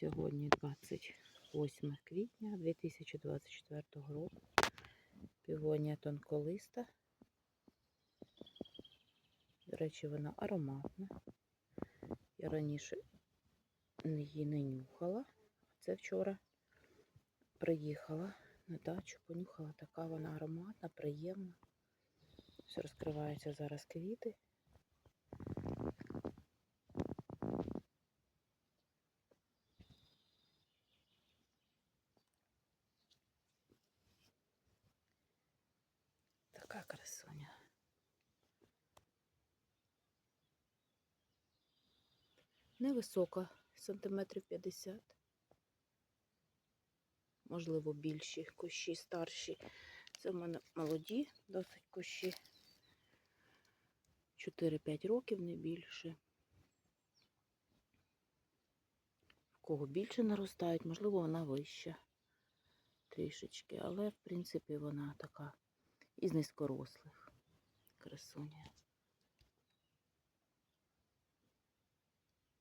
Сьогодні 28 квітня 2024 року. Півонія тонколиста. До речі, вона ароматна. Я раніше її не нюхала. Це вчора приїхала на дачу, понюхала. Така вона ароматна, приємна. Все розкриваються зараз квіти. Така красуня. Невисока, сантиметрів 50. Можливо, більші кущі, старші. Це в мене молоді, досить кущі. 4-5 років, не більше. В кого більше наростають, можливо, вона вища трішечки, але, в принципі, вона така із низькорослих красуня.